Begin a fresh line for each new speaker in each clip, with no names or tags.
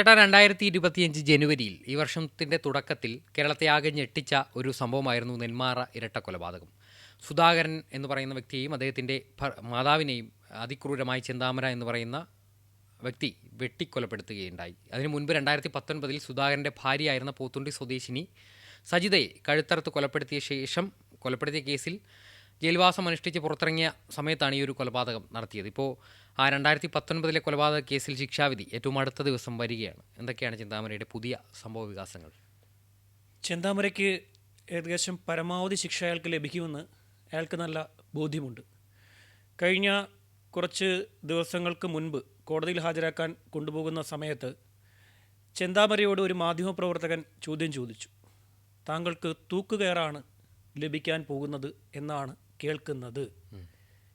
ചേട്ടാ രണ്ടായിരത്തി ഇരുപത്തിയഞ്ച് ജനുവരിയിൽ ഈ വർഷത്തിന്റെ തുടക്കത്തിൽ കേരളത്തെ ആകെ ഞെട്ടിച്ച ഒരു സംഭവമായിരുന്നു നെന്മാറ ഇരട്ട കൊലപാതകം സുധാകരൻ എന്ന് പറയുന്ന വ്യക്തിയെയും അദ്ദേഹത്തിന്റെ മാതാവിനെയും അതിക്രൂരമായി ചെന്താമര എന്ന് പറയുന്ന വ്യക്തി വെട്ടിക്കൊലപ്പെടുത്തുകയുണ്ടായി. അതിനു മുൻപ് രണ്ടായിരത്തി പത്തൊൻപതിൽ സുധാകരന്റെ ഭാര്യയായിരുന്ന പോത്തുണ്ടി സ്വദേശിനി സജിതയെ കഴുത്തറുത്ത് കൊലപ്പെടുത്തിയ ശേഷം കൊലപ്പെടുത്തിയ കേസിൽ ജയിൽവാസം അനുഷ്ഠിച്ച് പുറത്തിറങ്ങിയ സമയത്താണ് ഈ ഒരു കൊലപാതകം നടത്തിയത്. ഇപ്പോൾ ആ രണ്ടായിരത്തി പത്തൊൻപതിലെ കൊലപാതക കേസിൽ ശിക്ഷാവിധി ഏറ്റവും അടുത്ത ദിവസം വരികയാണ്. എന്തൊക്കെയാണ് ചിന്താമരയുടെ പുതിയ സംഭവ വികാസങ്ങൾ?
ചിന്താമരയ്ക്ക് ഏകദേശം പരമാവധി ശിക്ഷ അയാൾക്ക് ലഭിക്കുമെന്ന് അയാൾക്ക് നല്ല ബോധ്യമുണ്ട്. കഴിഞ്ഞ കുറച്ച് ദിവസങ്ങൾക്ക് മുൻപ് കോടതിയിൽ ഹാജരാക്കാൻ കൊണ്ടുപോകുന്ന സമയത്ത് ചെന്താമരയോട് ഒരു മാധ്യമപ്രവർത്തകൻ ചോദ്യം ചോദിച്ചു. താങ്കൾക്ക് തൂക്കുകയറാണ് ലഭിക്കാൻ പോകുന്നത് എന്നാണ് കേൾക്കുന്നത്?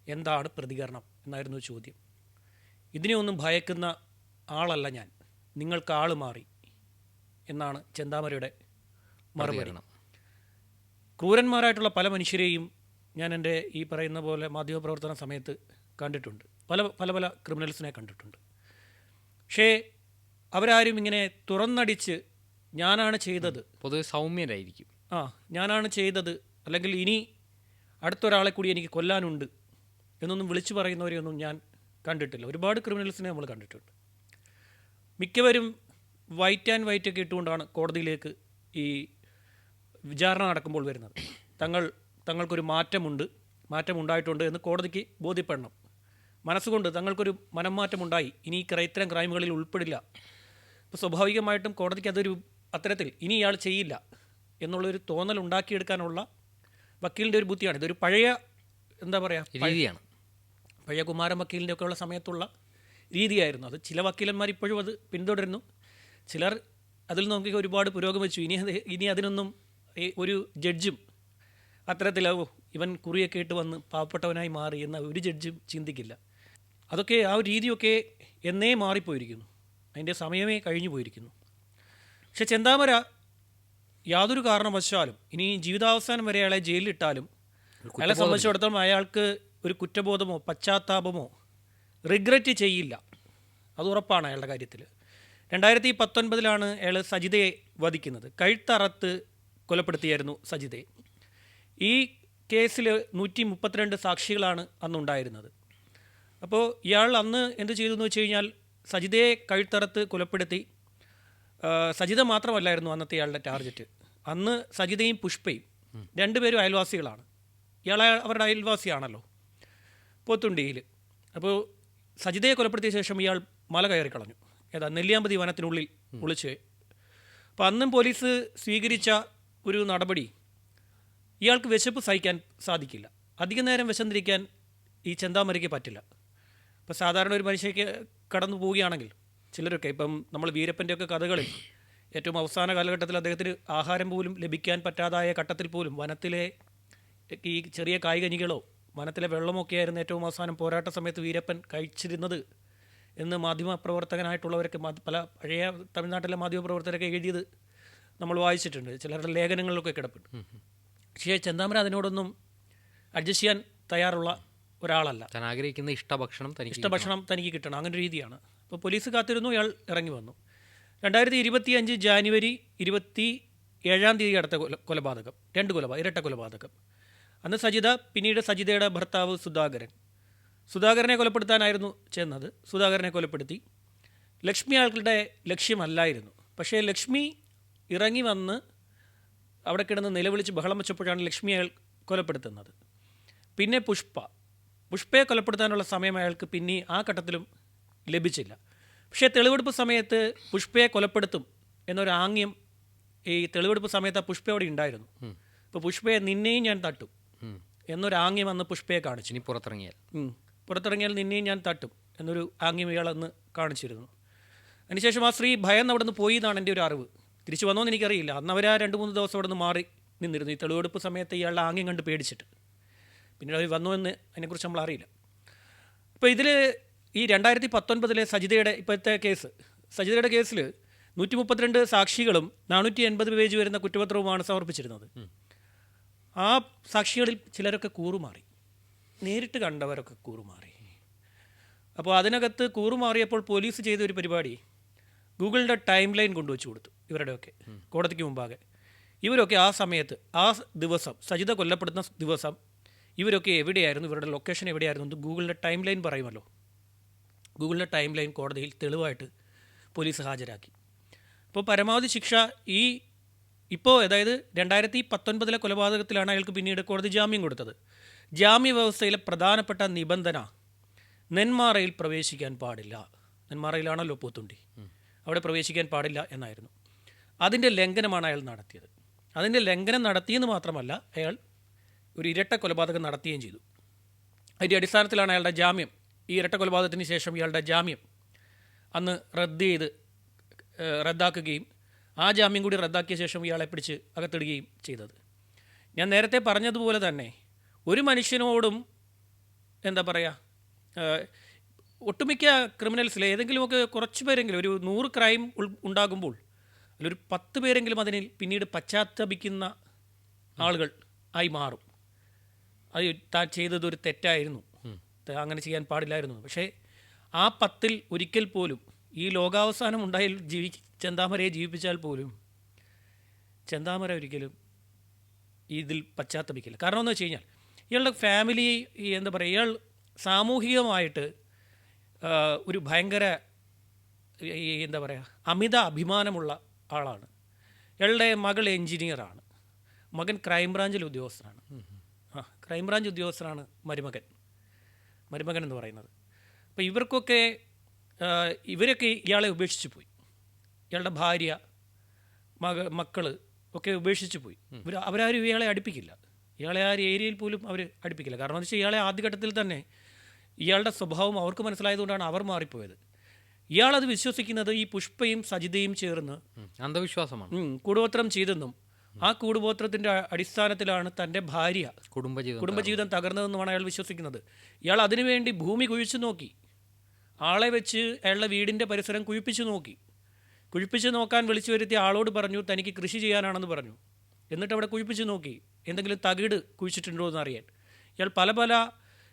എന്താണ് പ്രതികരണം? എന്നായിരുന്നു ചോദ്യം. ഇതിനെ ഒന്നും ഭയക്കുന്ന ആളല്ല ഞാൻ. നിങ്ങൾക്ക് ആൾ മാറി എന്നാണ് ചെന്താമരയുടെ മറുപടി. ക്രൂരന്മാരായിട്ടുള്ള പല മനുഷ്യരെയും ഞാൻ എന്റെ ഈ പറയുന്ന പോലെ മാധ്യമപ്രവർത്തന സമയത്ത് കണ്ടിട്ടുണ്ട്. പല പല പല ക്രിമിനൽസിനെ കണ്ടിട്ടുണ്ട്. പക്ഷേ അവരാരും ഇങ്ങനെ തുറന്നടിച്ച് ഞാനാണ് ചെയ്തത്.
പൊതുവെ സൗമ്യരായിരിക്കും.
ആ ഞാനാണ് ചെയ്തത്. അല്ലെങ്കിൽ ഇനി അടുത്തൊരാളെ കൂടി എനിക്ക് കൊല്ലാനുണ്ട് എന്നൊന്നും വിളിച്ചു പറയുന്നവരെയൊന്നും ഞാൻ കണ്ടിട്ടില്ല. ഒരുപാട് ക്രിമിനൽസിനെ നമ്മൾ കണ്ടിട്ടുണ്ട്. മിക്കവരും വൈറ്റ് ആൻഡ് വൈറ്റ് ഒക്കെ ഇട്ടുകൊണ്ടാണ് കോടതിയിലേക്ക് ഈ വിചാരണ നടക്കുമ്പോൾ വരുന്നത്. തങ്ങൾ തങ്ങൾക്കൊരു മാറ്റമുണ്ട് മാറ്റമുണ്ടായിട്ടുണ്ട് എന്ന് കോടതിക്ക് ബോധ്യപ്പെടണം. മനസ്സുകൊണ്ട് തങ്ങൾക്കൊരു മനംമാറ്റമുണ്ടായി. ഇനി ഈ ഇത്തരം ക്രൈമുകളിൽ ഉൾപ്പെടില്ല. അപ്പോൾ സ്വാഭാവികമായിട്ടും കോടതിക്ക് അതൊരു അത്തരത്തിൽ ഇനി ഇയാൾ ചെയ്യില്ല. എന്നുള്ളൊരു തോന്നൽ ഉണ്ടാക്കിയെടുക്കാനുള്ള വക്കീലിന്റെ ഒരു ബുദ്ധിയാണ്. ഇതൊരു പഴയ എന്താ പറയുക
രീതിയാണ്.
പഴയ കുമാരൻ വക്കീലിന്റെ ഒക്കെ ഉള്ള സമയത്തുള്ള രീതിയായിരുന്നു. അത് ചില വക്കീലന്മാർ ഇപ്പോഴും അത് പിന്തുടരുന്നു. ചിലർ അതിൽ നോക്കി ഒരുപാട് പുരോഗമിച്ചു ഇനി ഇനി അതിനൊന്നും ഈ ഒരു ജഡ്ജും അത്തരത്തിലാവോ ഇവൻ കുറിയൊക്കെ ഇട്ട് വന്ന് പാവപ്പെട്ടവനായി മാറി എന്ന ഒരു ജഡ്ജും ചിന്തിക്കില്ല. അതൊക്കെ ആ ഒരു രീതിയൊക്കെ എന്നേ മാറിപ്പോയിരിക്കുന്നു. അതിന്റെ സമയമേ കഴിഞ്ഞു പോയിരിക്കുന്നു പക്ഷെ ചെന്താമര യാതൊരു കാരണവശാലും ഇനി ജീവിതാവസാനം വരെ അയാളെ ജയിലിലിട്ടാലും അയാളെ സംബന്ധിച്ചിടത്തോളം അയാൾക്ക് ഒരു കുറ്റബോധമോ പശ്ചാത്താപമോ റിഗ്രറ്റ് ചെയ്യില്ല. അത് ഉറപ്പാണ് അയാളുടെ കാര്യത്തിൽ. രണ്ടായിരത്തി പത്തൊൻപതിലാണ് അയാൾ സജിതയെ വധിക്കുന്നത്. കഴുത്തറത്ത് കൊലപ്പെടുത്തിയായിരുന്നു സജിതയെ. ഈ കേസിൽ നൂറ്റി മുപ്പത്തിരണ്ട് സാക്ഷികളാണ് അന്നുണ്ടായിരുന്നത്. അപ്പോൾ ഇയാൾ അന്ന് എന്ത് ചെയ്തു എന്ന് വെച്ച് കഴിഞ്ഞാൽ സജിതയെ കഴുത്തറത്ത് കൊലപ്പെടുത്തി. സജിത മാത്രമല്ലായിരുന്നു അന്നത്തെ ഇയാളുടെ ടാർഗറ്റ്. അന്ന് സജിതയും പുഷ്പയും രണ്ടുപേരും അയൽവാസികളാണ്. ഇയാളെ അവരുടെ അയൽവാസിയാണല്ലോ. പോത്തുണ്ടിയിൽ അപ്പോൾ സജിതയെ കൊലപ്പെടുത്തിയ ശേഷം ഇയാൾ മല കയറി കളഞ്ഞു. ഏതാ നെല്ലിയാമ്പതി വനത്തിനുള്ളിൽ ഒളിച്ച്. അപ്പോൾ അന്നും പോലീസ് സ്വീകരിച്ച ഒരു നടപടി ഇയാൾക്ക് വിശപ്പ് സഹിക്കാൻ സാധിക്കില്ല. അധിക നേരം വിശന്നിരിക്കാൻ ഈ ചെന്താമരയ്ക്ക് പറ്റില്ല. ഇപ്പോൾ സാധാരണ ഒരു മനുഷ്യക്ക് കടന്നു പോവുകയാണെങ്കിൽ ചിലരൊക്കെ ഇപ്പം നമ്മൾ വീരപ്പന്റെയൊക്കെ കഥകളിൽ ഏറ്റവും അവസാന കാലഘട്ടത്തിൽ അദ്ദേഹത്തിന് ആഹാരം പോലും ലഭിക്കാൻ പറ്റാതായ ഘട്ടത്തിൽ പോലും വനത്തിലെ ഈ ചെറിയ കായികനികളോ വനത്തിലെ വെള്ളമൊക്കെ ആയിരുന്നു ഏറ്റവും അവസാനം പോരാട്ട സമയത്ത് വീരപ്പൻ കഴിച്ചിരുന്നത് എന്ന് മാധ്യമ പ്രവർത്തകനായിട്ടുള്ളവരൊക്കെ പല പഴയ തമിഴ്നാട്ടിലെ മാധ്യമ പ്രവർത്തകരൊക്കെ എഴുതിയത് നമ്മൾ വായിച്ചിട്ടുണ്ട്. ചിലരുടെ ലേഖനങ്ങളിലൊക്കെ കിടപ്പുണ്ട്. പക്ഷേ ചെന്താമര അതിനോടൊന്നും അഡ്ജസ്റ്റ് ചെയ്യാൻ തയ്യാറുള്ള ഒരാളല്ല.
താൻ ആഗ്രഹിക്കുന്ന ഇഷ്ടഭക്ഷണം തനിക്ക്
ഇഷ്ടഭക്ഷണം തനിക്ക് കിട്ടണം. അങ്ങനെ ഒരു രീതിയാണ്. അപ്പോൾ പോലീസ് കാത്തിരുന്നു ഇയാൾ ഇറങ്ങി വന്നു. രണ്ടായിരത്തി ഇരുപത്തി അഞ്ച് ജാനുവരി ഇരുപത്തി ഏഴാം തീയതി അടുത്ത കൊല കൊലപാതകം. രണ്ട് കൊലപാതകം ഇരട്ട കൊലപാതകം. അന്ന് സജിത പിന്നീട് സജിതയുടെ ഭർത്താവ് സുധാകരൻ. സുധാകരനെ കൊലപ്പെടുത്താനായിരുന്നു ചെന്നത്. സുധാകരനെ കൊലപ്പെടുത്തി. ലക്ഷ്മി ആൾക്കളുടെ ലക്ഷ്യമല്ലായിരുന്നു. പക്ഷേ ലക്ഷ്മി ഇറങ്ങി വന്ന് അവിടെ കിടന്ന് നിലവിളിച്ച് ബഹളം വെച്ചപ്പോഴാണ് ലക്ഷ്മി അയാൾ കൊലപ്പെടുത്തുന്നത്. പിന്നെ പുഷ്പ. പുഷ്പയെ കൊലപ്പെടുത്താനുള്ള സമയം അയാൾക്ക് പിന്നെ ആ ഘട്ടത്തിലും ലഭിച്ചില്ല. പക്ഷേ തെളിവെടുപ്പ് സമയത്ത് പുഷ്പയെ കൊലപ്പെടുത്തും എന്നൊരു ആംഗ്യം ഈ തെളിവെടുപ്പ് സമയത്ത് ആ പുഷ്പ അവിടെ ഉണ്ടായിരുന്നു. ഇപ്പോൾ പുഷ്പയെ നിന്നെയും ഞാൻ തട്ടും എന്നൊരു ആംഗ്യം അന്ന് പുഷ്പയെ കാണിച്ചു.
ഇനി പുറത്തിറങ്ങിയാൽ.
പുറത്തിറങ്ങിയാൽ നിന്നെയും ഞാൻ തട്ടും എന്നൊരു ആംഗ്യം ഇയാൾ അന്ന് കാണിച്ചിരുന്നു. അതിനുശേഷം ആ സ്ത്രീ ഭയന്ന് അവിടെ നിന്ന് പോയി എന്നാണ് എന്റെ ഒരു അറിവ്. തിരിച്ചു വന്നോന്ന് എനിക്കറിയില്ല. അന്ന് അവർ ആ രണ്ട് മൂന്ന് ദിവസം അവിടെ നിന്ന് മാറി നിന്നിരുന്നു. ഈ തെളിവെടുപ്പ് സമയത്ത് ഇയാളുടെ ആംഗ്യം കണ്ട് പേടിച്ചിട്ട്. പിന്നീട് അവർ വന്നു എന്ന് അതിനെക്കുറിച്ച് നമ്മൾ അറിയില്ല. അപ്പോൾ ഇതിൽ ഈ രണ്ടായിരത്തി പത്തൊൻപതിലെ സജിതയുടെ ഇപ്പോഴത്തെ കേസ് സജിതയുടെ കേസിൽ നൂറ്റി മുപ്പത്തിരണ്ട് സാക്ഷികളും നാനൂറ്റി എൺപത് പേജ് വരുന്ന കുറ്റപത്രവുമാണ് സമർപ്പിച്ചിരുന്നത്. ആ സാക്ഷികളിൽ ചിലരൊക്കെ കൂറുമാറി. നേരിട്ട് കണ്ടവരൊക്കെ കൂറുമാറി. അപ്പോൾ അതിനകത്ത് കൂറുമാറിയപ്പോൾ പോലീസ് ചെയ്ത ഒരു പരിപാടി ഗൂഗിളിന്റെ ടൈം ലൈൻ കൊണ്ടുവച്ച് കൊടുത്തു ഇവരുടെയൊക്കെ കോടതിക്ക് മുമ്പാകെ. ഇവരൊക്കെ ആ സമയത്ത് ആ ദിവസം സജിത കൊല്ലപ്പെടുന്ന ദിവസം ഇവരൊക്കെ എവിടെയായിരുന്നു? ഇവരുടെ ലൊക്കേഷൻ എവിടെയായിരുന്നു? എന്ന് ഗൂഗിളിന്റെ ടൈം ലൈൻ പറയുമല്ലോ. ഗൂഗിളിന്റെ ടൈം ലൈൻ കോടതിയിൽ തെളിവായിട്ട് പോലീസ് ഹാജരാക്കി. അപ്പോൾ പരമാവധി ശിക്ഷ ഈ ഇപ്പോൾ അതായത് രണ്ടായിരത്തി പത്തൊൻപതിലെ കൊലപാതകത്തിലാണ് അയാൾക്ക് പിന്നീട് കോടതി ജാമ്യം കൊടുത്തത്. ജാമ്യ വ്യവസ്ഥയിലെ പ്രധാനപ്പെട്ട നിബന്ധന നെന്മാറയിൽ പ്രവേശിക്കാൻ പാടില്ല. നെന്മാറയിലാണല്ലോ പോത്തുണ്ടി. അവിടെ പ്രവേശിക്കാൻ പാടില്ല എന്നായിരുന്നു. അതിന്റെ ലംഘനമാണ് അയാൾ നടത്തിയത്. അതിന്റെ ലംഘനം നടത്തിയെന്ന് മാത്രമല്ല അയാൾ ഒരു ഇരട്ട കൊലപാതകം നടത്തുകയും ചെയ്തു. അതിന്റെ അടിസ്ഥാനത്തിലാണ് അയാളുടെ ജാമ്യം. ഈ ഇരട്ട കൊലപാതകത്തിന് ശേഷം ഇയാളുടെ ജാമ്യം അന്ന് റദ്ദ് ചെയ്ത് റദ്ദാക്കുകയും ആ ജാമ്യം കൂടി റദ്ദാക്കിയ ശേഷം ഇയാളെ പിടിച്ച് അകത്തിടുകയും ചെയ്തത്. ഞാൻ നേരത്തെ പറഞ്ഞതുപോലെ തന്നെ ഒരു മനുഷ്യനോടും എന്താ പറയുക ഒട്ടുമിക്ക ക്രിമിനൽസിൽ ഏതെങ്കിലുമൊക്കെ കുറച്ച് പേരെങ്കിലും ഒരു നൂറ് ക്രൈം ഉണ്ടാകുമ്പോൾ അതിലൊരു പത്ത് പേരെങ്കിലും അതിന് പിന്നീട് പശ്ചാത്തപിക്കുന്ന ആളുകൾ ആയി മാറും. അത് താൻ ചെയ്തത് ഒരു തെറ്റായിരുന്നു. അങ്ങനെ ചെയ്യാൻ പാടില്ലായിരുന്നു. പക്ഷേ ആ പത്തിൽ ഒരിക്കൽ പോലും ഈ ലോകാവസാനം ഉണ്ടായി ജീവി ചെന്താമരയെ ജീവിപ്പിച്ചാൽ പോലും ചെന്താമര ഒരിക്കലും ഇതിൽ പശ്ചാത്തപിക്കില്ല. കാരണം എന്ന് വെച്ച് കഴിഞ്ഞാൽ ഇയാളുടെ ഫാമിലി എന്താ പറയുക ഇയാൾ സാമൂഹികമായിട്ട് ഒരു ഭയങ്കര എന്താ പറയുക അമിത അഭിമാനമുള്ള ആളാണ്. ഇയാളുടെ മകൾ എൻജിനീയറാണ് മകൻ ക്രൈംബ്രാഞ്ചിൽ ഉദ്യോഗസ്ഥനാണ്. ക്രൈംബ്രാഞ്ച് ഉദ്യോഗസ്ഥനാണ് മരുമകൻ. മരുമകൻ എന്ന് പറയുന്നത്. അപ്പോൾ ഇവർക്കൊക്കെ ഇവരൊക്കെ ഇയാളെ ഉപേക്ഷിച്ച് പോയി. ഇയാളുടെ ഭാര്യ മക മക്കൾ ഒക്കെ ഉപേക്ഷിച്ച് പോയി. ഇവർ അവരാരും ഇയാളെ അടുപ്പിക്കില്ല. ഇയാളെ ആ ഒരു ഏരിയയിൽ പോലും അവർ അടുപ്പിക്കില്ല. കാരണം എന്ന് വെച്ചാൽ ഇയാളെ ആദ്യഘട്ടത്തിൽ തന്നെ ഇയാളുടെ സ്വഭാവം അവർക്ക് മനസ്സിലായതുകൊണ്ടാണ് അവർ മാറിപ്പോയത്. ഇയാളത് വിശ്വസിക്കുന്നത് ഈ പുഷ്പയും സജിതയും ചേർന്ന്
അന്ധവിശ്വാസമാണ്.
കൂടോത്രം ചെയ്തെന്നും ആ കൂടുപോത്രത്തിന്റെ അടിസ്ഥാനത്തിലാണ് തന്റെ ഭാര്യ
കുടുംബജീവിതം
കുടുംബജീവിതം തകർന്നതെന്നുമാണ് അയാൾ വിശ്വസിക്കുന്നത്. ഇയാൾ അതിനുവേണ്ടി ഭൂമി കുഴിച്ചു നോക്കി. ആളെ വെച്ച് അയാളുടെ വീടിന്റെ പരിസരം കുഴിപ്പിച്ചു നോക്കി. കുഴിപ്പിച്ച് നോക്കാൻ വിളിച്ചു വരുത്തിയ ആളോട് പറഞ്ഞു തനിക്ക് കൃഷി ചെയ്യാനാണെന്ന് പറഞ്ഞു. എന്നിട്ട് അവിടെ കുഴിപ്പിച്ച് നോക്കി. എന്തെങ്കിലും തകിട് കുഴിച്ചിട്ടുണ്ടോ എന്ന് അറിയാൻ. ഇയാൾ പല പല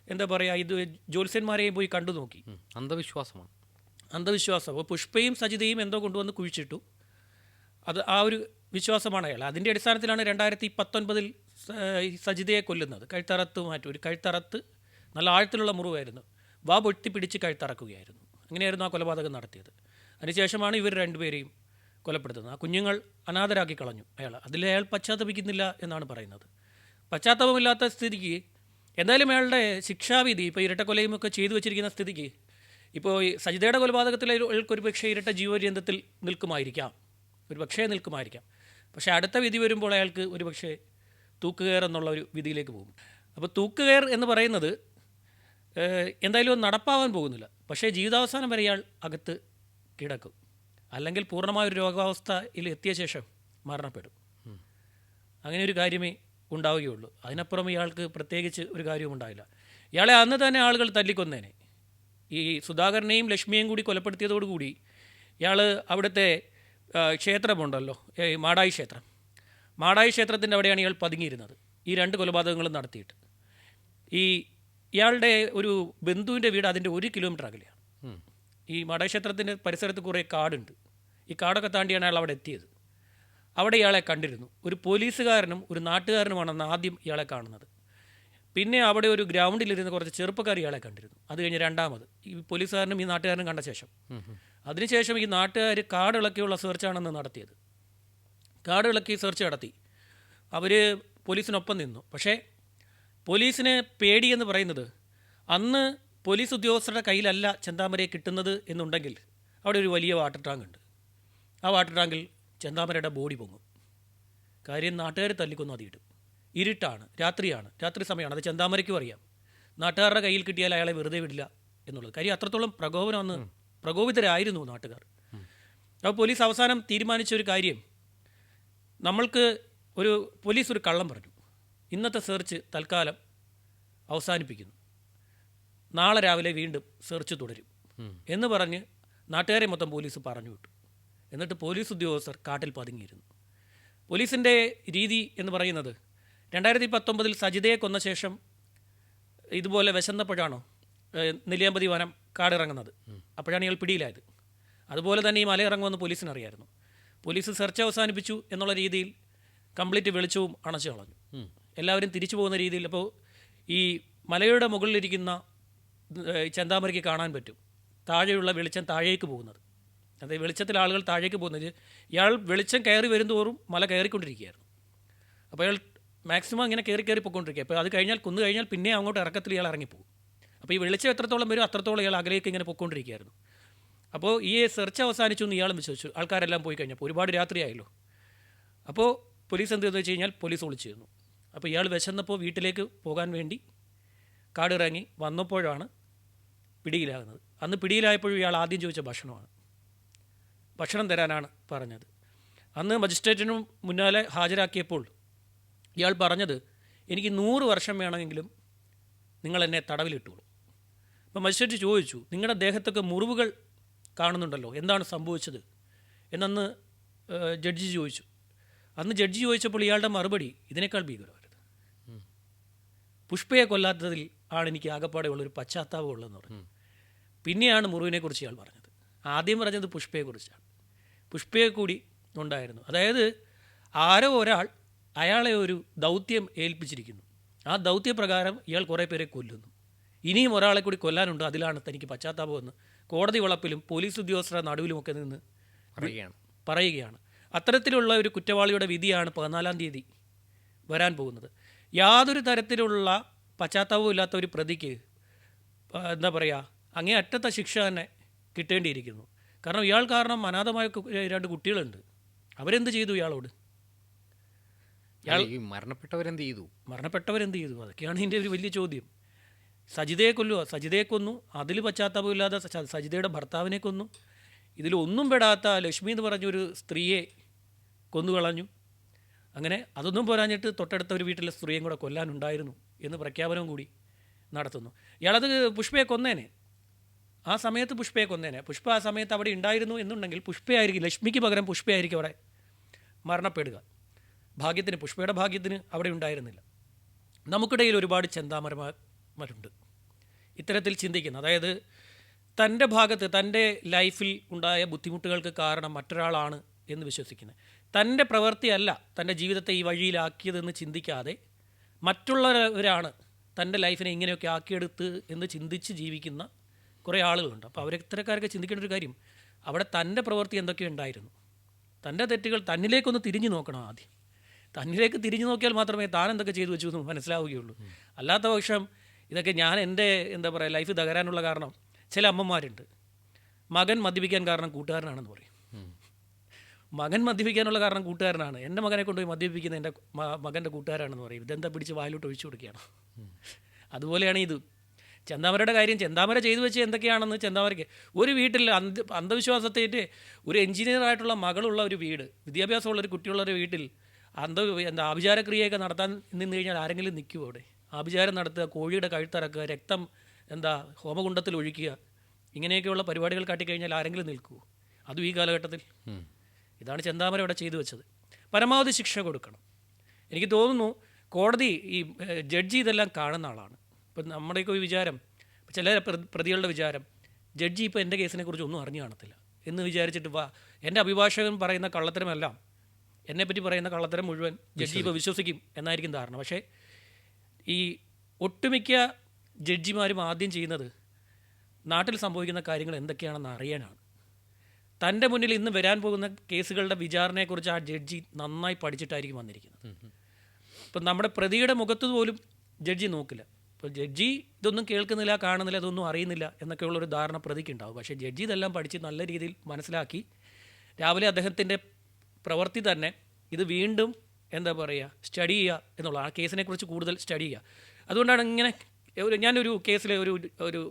എന്താ പറയുക ഇത് ജ്യോത്സ്യന്മാരെയും പോയി കണ്ടു നോക്കി.
അന്ധവിശ്വാസമാണ്.
അന്ധവിശ്വാസം. അപ്പോൾ പുഷ്പയും സജിതയും എന്തോ കൊണ്ടുവന്ന് കുഴിച്ചിട്ടു. അത് ആ ഒരു വിശ്വാസമാണ്. അയാൾ അതിന്റെ അടിസ്ഥാനത്തിലാണ് രണ്ടായിരത്തി പത്തൊൻപതിൽ സജിതയെ കൊല്ലുന്നത്. കഴുത്തറത്ത് മാറ്റി ഒരു കഴുത്തറത്ത് നല്ല ആഴത്തിലുള്ള മുറിവായിരുന്നു. വാ പൊട്ടി പിടിച്ച് കഴുത്തറക്കുകയായിരുന്നു. അങ്ങനെയായിരുന്നു ആ കൊലപാതകം നടത്തിയത്. അതിനുശേഷമാണ് ഇവർ രണ്ടുപേരെയും കൊലപ്പെടുത്തുന്നത്. ആ കുഞ്ഞുങ്ങൾ അനാഥരാക്കി കളഞ്ഞു. അയാൾ അതിൽ അയാൾ പശ്ചാത്തപിക്കുന്നില്ല എന്നാണ് പറയുന്നത്. പശ്ചാത്തപമില്ലാത്ത സ്ഥിതിക്ക് എന്തായാലും അയാളുടെ ശിക്ഷാവിധി ഇപ്പോൾ ഇരട്ടക്കൊലയും ഒക്കെ ചെയ്തു വെച്ചിരിക്കുന്ന സ്ഥിതിക്ക് ഇപ്പോൾ ഈ സജിതയുടെ കൊലപാതകത്തിൽ ഒരു പക്ഷേ ഇരട്ട ജീവപര്യന്തത്തിൽ നിൽക്കുമായിരിക്കാം. ഒരു പക്ഷേ നിൽക്കുമായിരിക്കാം. പക്ഷേ അടുത്ത വിധി വരുമ്പോൾ അയാൾക്ക് ഒരു പക്ഷേ തൂക്കുകയർ എന്നുള്ള ഒരു വിധിയിലേക്ക് പോകും. അപ്പോൾ തൂക്കുകയർ എന്ന് പറയുന്നത് എന്തായാലും നടപ്പാവാൻ പോകുന്നില്ല. പക്ഷേ ജീവിതാവസാനം വരെ ഇയാൾ അകത്ത് കിടക്കും. അല്ലെങ്കിൽ പൂർണമായ ഒരു രോഗാവസ്ഥയിൽ എത്തിയ ശേഷം മരണപ്പെടും. അങ്ങനെ ഒരു കാര്യമേ ഉണ്ടാവുകയുള്ളൂ. അതിനപ്പുറം ഇയാൾക്ക് പ്രത്യേകിച്ച് ഒരു കാര്യവും ഉണ്ടായില്ല. ഇയാളെ അന്ന് തന്നെ ആളുകൾ തല്ലിക്കൊന്നേനെ. ഈ സുധാകരനെയും ലക്ഷ്മിയെയും കൂടി കൊലപ്പെടുത്തിയതോടുകൂടി ഇയാൾ അവിടുത്തെ ക്ഷേത്രമുണ്ടല്ലോ. മാടായി ക്ഷേത്രം. മാടായി ക്ഷേത്രത്തിന്റെ അവിടെയാണ് ഇയാൾ പതുങ്ങിയിരുന്നത്. ഈ രണ്ട് കൊലപാതകങ്ങളും നടത്തിയിട്ട്. ഈ ഇയാളുടെ ഒരു ബന്ധുവിന്റെ വീട് അതിന്റെ ഒരു കിലോമീറ്റർ അകലെയാണ്. ഈ മാടായി ക്ഷേത്രത്തിന്റെ പരിസരത്ത് കുറേ കാടുണ്ട്. ഈ കാടൊക്കെ താണ്ടിയാണ് അയാൾ അവിടെ എത്തിയത്. അവിടെ ഇയാളെ കണ്ടിരുന്നു. ഒരു പോലീസുകാരനും ഒരു നാട്ടുകാരനുമാണെന്ന് ആദ്യം ഇയാളെ കാണുന്നത്. പിന്നെ അവിടെ ഒരു ഗ്രൗണ്ടിലിരുന്ന് കുറച്ച് ചെറുപ്പക്കാർ ഇയാളെ കണ്ടിരുന്നു. അത് കഴിഞ്ഞ് രണ്ടാമത്. ഈ പോലീസുകാരനും ഈ നാട്ടുകാരനും കണ്ട ശേഷം. അതിനുശേഷം ഈ നാട്ടുകാർ കാടിളക്കിയുള്ള സെർച്ചാണെന്ന് നടത്തിയത്. കാടിളക്കി സെർച്ച് നടത്തി. അവർ പോലീസിനൊപ്പം നിന്നു. പക്ഷേ പോലീസിന് പേടിയെന്ന് പറയുന്നത് അന്ന് പോലീസ് ഉദ്യോഗസ്ഥരുടെ കയ്യിലല്ല ചെന്താമരയെ കിട്ടുന്നത് എന്നുണ്ടെങ്കിൽ അവിടെ ഒരു വലിയ വാട്ടർ ടാങ്ക് ഉണ്ട്. ആ വാട്ടർ ടാങ്കിൽ ചെന്താമരയുടെ ബോഡി പൊങ്ങും. കാര്യം നാട്ടുകാർ തല്ലിക്കൊന്നു അതിയിടും ഇരുട്ടാണ്. രാത്രിയാണ്. രാത്രി സമയമാണ്. അത് ചെന്താമരയ്ക്കും അറിയാം. നാട്ടുകാരുടെ കയ്യിൽ കിട്ടിയാൽ അയാളെ വെറുതെ വിടില്ല എന്നുള്ളത്. കാര്യം അത്രത്തോളം പ്രകോപനം അന്ന് പ്രകോപിതരായിരുന്നു നാട്ടുകാർ. അപ്പോൾ പോലീസ് അവസാനം തീരുമാനിച്ച ഒരു കാര്യം. നമ്മൾക്ക് ഒരു പോലീസ് ഒരു കള്ളം പറഞ്ഞു. ഇന്നത്തെ സെർച്ച് തൽക്കാലം അവസാനിപ്പിക്കുന്നു. നാളെ രാവിലെ വീണ്ടും സെർച്ച് തുടരും. എന്ന് പറഞ്ഞ് നാട്ടുകാരെ മൊത്തം പോലീസ് പറഞ്ഞു വിട്ടു. എന്നിട്ട് പോലീസ് ഉദ്യോഗസ്ഥർ കാട്ടിൽ പതുങ്ങിയിരുന്നു. പോലീസിന്റെ രീതി എന്ന് പറയുന്നത് രണ്ടായിരത്തി പത്തൊമ്പതിൽ സജിതയെ കൊന്ന ശേഷം ഇതുപോലെ വിശന്നപ്പോഴാണോ നെല്ലിയാമ്പതി വനം കാടിറങ്ങുന്നത്. അപ്പോഴാണ് ഇയാൾ പിടിയിലായത്. അതുപോലെ തന്നെ ഈ മലയിറങ്ങുമെന്ന് പോലീസിന് അറിയായിരുന്നു പോലീസ് സെർച്ച് അവസാനിപ്പിച്ചു എന്നുള്ള രീതിയിൽ കംപ്ലീറ്റ് വെളിച്ചവും അണച്ചു കളഞ്ഞു. എല്ലാവരും തിരിച്ചു പോകുന്ന രീതിയിൽ അപ്പോൾ ഈ മലയുടെ മുകളിലിരിക്കുന്ന ചെന്താമരയ്ക്ക് കാണാൻ പറ്റും. താഴെയുള്ള വെളിച്ചം താഴേക്ക് പോകുന്നത്. അതായത് വെളിച്ചത്തിൽ ആളുകൾ താഴേക്ക് പോകുന്നത്. ഇയാൾ വെളിച്ചം കയറി വരുന്തോറും മല കയറിക്കൊണ്ടിരിക്കുകയായിരുന്നു. അപ്പോൾ അയാൾ മാക്സിമം ഇങ്ങനെ കയറി കയറി പോയിക്കൊണ്ടിരിക്കുക അപ്പോൾ അത് കഴിഞ്ഞാൽ കുന്നു കഴിഞ്ഞാൽ പിന്നെ അങ്ങോട്ട് ഇറക്കത്തിൽ ഇയാൾ ഇറങ്ങിപ്പോകും. അപ്പോൾ ഈ വെളിച്ചം എത്രത്തോളം വരും അത്രത്തോളം ഇയാൾ അകലേക്ക് ഇങ്ങനെ പൊയ്ക്കൊണ്ടിരിക്കുകയായിരുന്നു. അപ്പോൾ ഈ സെർച്ച് അവസാനിച്ചു എന്ന് ഇയാളും വിശ്വസിച്ചു. ആൾക്കാരെല്ലാം പോയി കഴിഞ്ഞപ്പോൾ ഒരുപാട് രാത്രിയായല്ലോ അപ്പോൾ പോലീസ് എന്ത് ചെയ്തെന്ന് വെച്ച് കഴിഞ്ഞാൽ പോലീസ് വിളിച്ചിരുന്നു. അപ്പോൾ ഇയാൾ വിശന്നപ്പോൾ വീട്ടിലേക്ക് പോകാൻ വേണ്ടി കാടിറങ്ങി വന്നപ്പോഴാണ് പിടിയിലാകുന്നത്. അന്ന് പിടിയിലായപ്പോഴും ഇയാൾ ആദ്യം ചോദിച്ച ഭക്ഷണമാണ്. ഭക്ഷണം തരാനാണ് പറഞ്ഞത്. അന്ന് മജിസ്ട്രേറ്റിനും മുന്നാലെ ഹാജരാക്കിയപ്പോൾ ഇയാൾ പറഞ്ഞത് എനിക്ക് നൂറ് വർഷം വേണമെങ്കിലും നിങ്ങൾ എന്നെ തടവിലിട്ടുള്ളൂ അപ്പോൾ മജിസ്ട്രേറ്റ് ചോദിച്ചു നിങ്ങളുടെ ദേഹത്തൊക്കെ മുറിവുകൾ കാണുന്നുണ്ടല്ലോ എന്താണ് സംഭവിച്ചത്? എന്നന്ന് ജഡ്ജി ചോദിച്ചു. അന്ന് ജഡ്ജി ചോദിച്ചപ്പോൾ ഇയാളുടെ മറുപടി ഇതിനേക്കാൾ ഭീകരമായിരുന്നു. പുഷ്പയെ കൊല്ലാത്തതിൽ ആണ് എനിക്ക് ആകപ്പാടെ ഉള്ളൊരു പശ്ചാത്താപം ഉള്ളതെന്ന് പറഞ്ഞു. പിന്നെയാണ് മുറിവിനെക്കുറിച്ച് ഇയാൾ പറഞ്ഞത്. ആദ്യം പറഞ്ഞത് പുഷ്പയെക്കുറിച്ചാണ്. പുഷ്പയെ കൂടി ഉണ്ടായിരുന്നു. അതായത് ആരോ ഒരാൾ അയാളെ ഒരു ദൗത്യം ഏൽപ്പിച്ചിരിക്കുന്നു. ആ ദൗത്യപ്രകാരം ഇയാൾ കുറേ പേരെ കൊല്ലുന്നു. ഇനിയും ഒരാളെ കൂടി കൊല്ലാനുണ്ട്. അതിലാണ് തനിക്ക് പശ്ചാത്താപമെന്ന് കോടതി വളപ്പിലും പോലീസ് ഉദ്യോഗസ്ഥരുടെ നടുവിലുമൊക്കെ നിന്ന്
പറയുകയാണ്.
പറയുകയാണ്. അത്തരത്തിലുള്ള ഒരു കുറ്റവാളിയുടെ വിധിയാണ് പതിനാലാം തീയതി വരാൻ പോകുന്നത്. യാതൊരു തരത്തിലുള്ള പശ്ചാത്താപവും ഇല്ലാത്ത ഒരു പ്രതിക്ക് എന്താ പറയുക അങ്ങേ അറ്റത്തെ ശിക്ഷ തന്നെ കിട്ടേണ്ടിയിരിക്കുന്നു. കാരണം ഇയാൾ കാരണം അനാഥമായ രണ്ട് കുട്ടികളുണ്ട്. അവരെന്ത് ചെയ്തു ഇയാളോട്?
ഇയാൾ മരണപ്പെട്ടവരെന്ത് ചെയ്തു?
മരണപ്പെട്ടവരെന്ത് ചെയ്തു? അതൊക്കെയാണ് ഇതിന്റെ ഒരു വലിയ ചോദ്യം. സജിതയെ കൊല്ലുക. സജിതയെ കൊന്നു. അതിൽ പശ്ചാത്താപമില്ലാതെ സജിതയുടെ ഭർത്താവിനെ കൊന്നു. ഇതിലൊന്നും പെടാത്ത ലക്ഷ്മി എന്ന് പറഞ്ഞൊരു സ്ത്രീയെ കൊന്നുകളഞ്ഞു. അങ്ങനെ അതൊന്നും പോരാഞ്ഞിട്ട് തൊട്ടടുത്ത ഒരു വീട്ടിലെ സ്ത്രീയും കൂടെ കൊല്ലാനുണ്ടായിരുന്നു എന്ന് പ്രഖ്യാപനവും കൂടി നടത്തുന്നു. ഇയാളത് പുഷ്പയെ കൊന്നേനെ. ആ സമയത്ത് പുഷ്പയെ കൊന്നേനെ. പുഷ്പ ആ സമയത്ത് അവിടെ ഉണ്ടായിരുന്നു എന്നുണ്ടെങ്കിൽ പുഷ്പയായിരിക്കും ലക്ഷ്മിക്ക് പകരം പുഷ്പയായിരിക്കും അവിടെ മരണപ്പെടുക. ഭാഗ്യത്തിന് പുഷ്പയുടെ ഭാഗ്യത്തിന് അവിടെ ഉണ്ടായിരുന്നില്ല. നമുക്കിടയിൽ ഒരുപാട് ചെന്താമരമാരുണ്ട് ഇത്തരത്തിൽ ചിന്തിക്കുന്ന. അതായത് തന്റെ ഭാഗത്ത് തന്റെ ലൈഫിൽ ഉണ്ടായ ബുദ്ധിമുട്ടുകൾക്ക് കാരണം മറ്റൊരാളാണ് എന്ന് വിശ്വസിക്കുന്നത് തന്റെ പ്രവൃത്തിയല്ല തന്റെ ജീവിതത്തെ ഈ വഴിയിലാക്കിയതെന്ന് ചിന്തിക്കാതെ മറ്റുള്ളവരാണ് തന്റെ ലൈഫിനെ ഇങ്ങനെയൊക്കെ ആക്കിയെടുത്ത് എന്ന് ചിന്തിച്ച് ജീവിക്കുന്ന കുറേ ആളുകളുണ്ട്. അപ്പോൾ അവർ ഇത്തരക്കാരൊക്കെ ചിന്തിക്കേണ്ട ഒരു കാര്യം അവിടെ തന്റെ പ്രവൃത്തി എന്തൊക്കെ ഉണ്ടായിരുന്നു? തന്റെ തെറ്റുകൾ തന്നിലേക്കൊന്ന് തിരിഞ്ഞു നോക്കണം ആദ്യം. തന്നിലേക്ക് തിരിഞ്ഞു നോക്കിയാൽ മാത്രമേ താൻ എന്തൊക്കെ ചെയ്തു വെച്ചു എന്ന് മനസ്സിലാവുകയുള്ളൂ. അല്ലാത്ത പക്ഷം ഇതൊക്കെ ഞാൻ എന്റെ എന്താ പറയുക ലൈഫ് തകരാനുള്ള കാരണം ചില അമ്മമാരുണ്ട്. മകൻ മദ്യപിക്കാൻ കാരണം കൂട്ടുകാരനാണെന്ന് പറയും. മകൻ മദ്യപിക്കാനുള്ള കാരണം കൂട്ടുകാരനാണ്. എന്റെ മകനെ കൊണ്ടുപോയി മദ്യപിക്കുന്ന എന്റെ മകന്റെ കൂട്ടുകാരാണെന്ന് പറയും. ഇതെന്താ പിടിച്ച് വായിലോട്ട് ഒഴിച്ചു കൊടുക്കുകയാണ്? അതുപോലെയാണ് ഇത്. ചെന്താമരയുടെ കാര്യം ചെന്താമര ചെയ്തു വെച്ച് എന്തൊക്കെയാണെന്ന് ചെന്താമരയ്ക്ക് ഒരു വീട്ടിൽ അന്ധ അന്ധവിശ്വാസത്തേറ്റ് ഒരു എഞ്ചിനീയറായിട്ടുള്ള മകളുള്ള ഒരു വീട് വിദ്യാഭ്യാസമുള്ള ഒരു കുട്ടിയുള്ള ഒരു വീട്ടിൽ അന്ധ എന്താ ആഭിചാരക്രിയയൊക്കെ നടത്താൻ നിന്ന് കഴിഞ്ഞാൽ ആരെങ്കിലും നിൽക്കുമോ അവിടെ? ആഭിചാരം നടത്തുക കോഴിയുടെ കഴുത്തിറക്കുക രക്തം എന്താ ഹോമകുണ്ടത്തിൽ ഒഴിക്കുക ഇങ്ങനെയൊക്കെയുള്ള പരിപാടികൾ കാട്ടിക്കഴിഞ്ഞാൽ ആരെങ്കിലും നിൽക്കുമോ അതും ഈ കാലഘട്ടത്തിൽ. ഇതാണ് ചെന്താമര ഇവിടെ ചെയ്തു വെച്ചത്. പരമാവധി ശിക്ഷ കൊടുക്കണം. എനിക്ക് തോന്നുന്നു കോടതി ഈ ജഡ്ജി ഇതെല്ലാം കാണുന്ന ആളാണ്. ഇപ്പം നമ്മുടെയൊക്കെ ഒരു വിചാരം ചില പ്ര- പ്രതികളുടെ വിചാരം ജഡ്ജി ഇപ്പോൾ എന്റെ കേസിനെ കുറിച്ച് ഒന്നും അറിഞ്ഞു കാണത്തില്ല എന്ന് വിചാരിച്ചിട്ട് വാ എന്റെ അഭിഭാഷകൻ പറയുന്ന കള്ളത്തരമെല്ലാം എന്നെപ്പറ്റി പറയുന്ന കള്ളത്തരം മുഴുവൻ ജഡ്ജി ഇപ്പോൾ വിശ്വസിക്കും എന്നായിരിക്കും ധാരണ. പക്ഷേ ഈ ഒട്ടുമിക്ക ജഡ്ജിമാരും ആദ്യം ചെയ്യുന്നത് നാട്ടിൽ സംഭവിക്കുന്ന കാര്യങ്ങൾ എന്തൊക്കെയാണെന്ന് അറിയാനാണ്. തന്റെ മുന്നിൽ ഇന്ന് വരാൻ പോകുന്ന കേസുകളുടെ വിചാരണയെക്കുറിച്ച് ആ ജഡ്ജി നന്നായി പഠിച്ചിട്ടായിരിക്കും വന്നിരിക്കുന്നത്. ഇപ്പം നമ്മുടെ പ്രതിയുടെ മുഖത്ത് പോലും ജഡ്ജി നോക്കില്ല. ഇപ്പോൾ ജഡ്ജി ഇതൊന്നും കേൾക്കുന്നില്ല കാണുന്നില്ല ഇതൊന്നും അറിയുന്നില്ല എന്നൊക്കെയുള്ളൊരു ധാരണ പ്രതിക്ക് ഉണ്ടാവും. പക്ഷേ ജഡ്ജി ഇതെല്ലാം പഠിച്ച് നല്ല രീതിയിൽ മനസ്സിലാക്കി രാവിലെ അദ്ദേഹത്തിന്റെ പ്രവൃത്തി തന്നെ ഇത് വീണ്ടും എന്താ പറയുക സ്റ്റഡി ചെയ്യുക എന്നുള്ള ആ കേസിനെക്കുറിച്ച് കൂടുതൽ സ്റ്റഡി ചെയ്യുക. അതുകൊണ്ടാണ് ഇങ്ങനെ ഒരു ഞാനൊരു കേസിലെ ഒരു ഒരു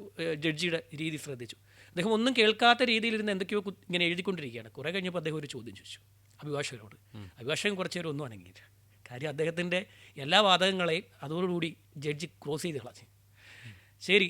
ജഡ്ജിയുടെ രീതി ശ്രദ്ധിച്ചു. അദ്ദേഹം ഒന്നും കേൾക്കാത്ത രീതിയിലിരുന്ന് എന്തൊക്കെയോ ഇങ്ങനെ എഴുതിക്കൊണ്ടിരിക്കുകയാണ്. കുറേ കഴിഞ്ഞപ്പോൾ അദ്ദേഹം ഒരു ചോദ്യം ചോദിച്ചു അഭിഭാഷകരോട് അഭിഭാഷകൻ കുറച്ച് നേരം ഒന്നും അനങ്ങിയില്ല. കാര്യം അദ്ദേഹത്തിന്റെ എല്ലാ വാദകങ്ങളെയും അതോടുകൂടി ജഡ്ജി ക്രോസ് ചെയ്ത് കളഞ്ഞു. ശരി